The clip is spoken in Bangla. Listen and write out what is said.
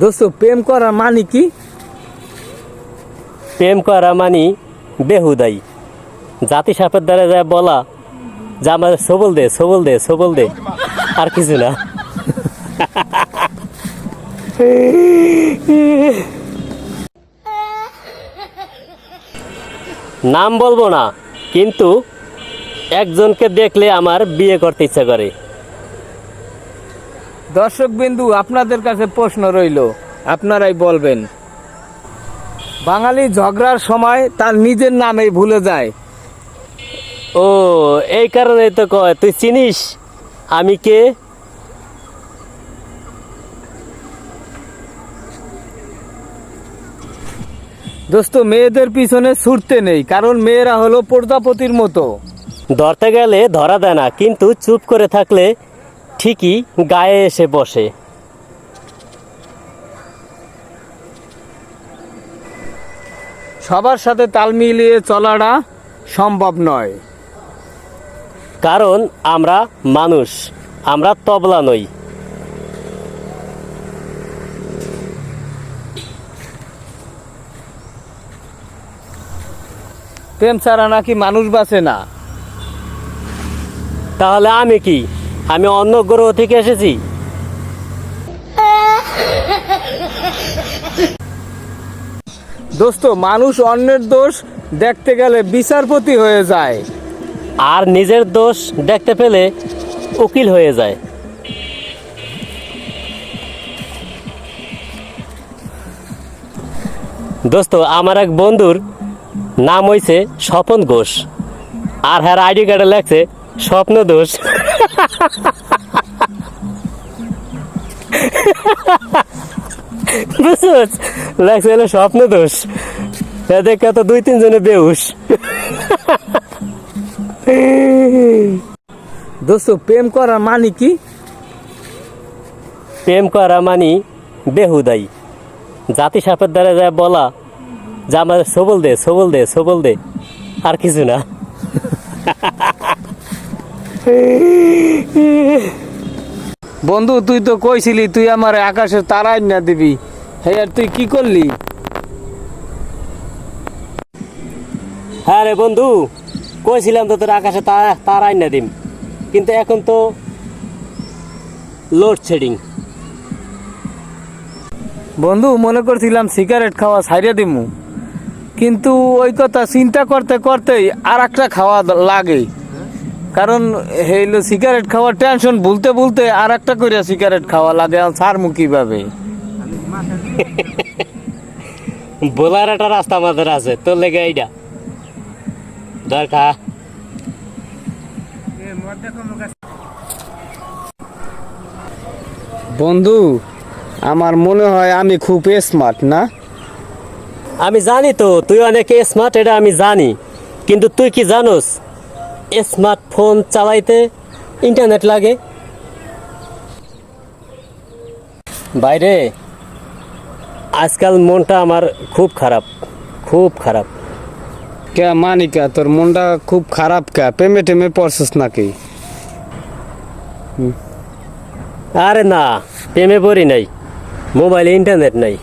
দোস্ত, প্রেম করার মানে কি? প্রেম করা মানে বেহুদাই। জাতি সাপের দ্বারা যা বলা, যে আমার সবল দে সবল দে সবল দে, আর কিছু না। নাম বলব না, কিন্তু একজনকে দেখলে আমার বিয়ে করতে ইচ্ছা করে। দর্শক বিন্দু, আপনাদের কাছে প্রশ্ন রইল, আপনারাই বলবেন। বাঙালি ঝগড়ার সময় তার নিজের নামেই ভুলে যায়। ও, এই কারণে তো কয়, তুই চিনিস আমি কে? দোস্ত, মেয়েদের পিছনে ছুটতে নেই, কারণ মেয়েরা হলো প্রজাপতির মতো। ধরতে গেলে ধরা দেয় না, কিন্তু চুপ করে থাকলে ঠিকই গায়ে এসে বসে। সবার সাথে তাল মিলিয়ে চলাটা সম্ভব নয়। কারণ আমরা মানুষ আমরা তবলা নই। প্রেম ছাড়া নাকি মানুষ বাঁচে না? তাহলে আমি কি? আমি অন্য গ্রহ থেকে এসেছি। দোস্ত মানুষ অন্যের দোষ দেখতে গেলে বিচারপতি হয়ে যায়। আর নিজের দোষ দেখতে পেলে উকিল হয়ে যায়। দোস্ত আমার এক বন্ধুর নাম হয়েছে স্বপন ঘোষ। আর হ্যার আইডি কার্ডে লেখছে স্বপ্ন দোষ। বুঝছিস লেখছে হলো স্বপ্ন দোষ। দেখে তো দুই তিনজনে বেউস। দোস্ত প্রেম করা মানে কি? প্রেম করা মানি বেহুদাই। জাতি সাপের দ্বারা যা বলা যে আমার সবল দে সবল দে সবল দে আর কিছু না। বন্ধু তুই তো কইছিলি তুই আমার আকাশের তারাই না দিবি। হ্যাঁ তুই কি করলি? হ্যাঁ রে বন্ধু কইছিলাম তো তোর আকাশে তারা তারাই না দিম। কিন্তু এখন তো লোডশেডিং বন্ধু মনে করছিলাম সিগারেট খাওয়া ছাইড়ে দিমু। কিন্তু ওই কথা চিন্তা করতে করতেই আর একটা খাওয়া লাগে। কারণ হইল সিগারেট খাওয়ার টেনশন ভুলতে ভুলতে আর একটা করে সিগারেট খাওয়া লাগে ছাড়মু কীভাবে? বোলার একটা রাস্তা আমাদের আছে তোর লেগে এইটা বন্ধু আমার মনে হয় আমি খুব স্মার্ট না? আমি জানি তো তুই অনেক স্মার্ট এটা আমি জানি। কিন্তু তুই কি জানোস स्मार्टफ़ोन चालाते इंटरनेट लागे बहरे आजकल मन टाइम खूब खराब खूब खराब क्या मानिका तर मन खूब खराब क्या पेमेंट में पड़स ना कि अरे ना पेमेंट पर ही नहीं मोबाइल इंटरनेट नहीं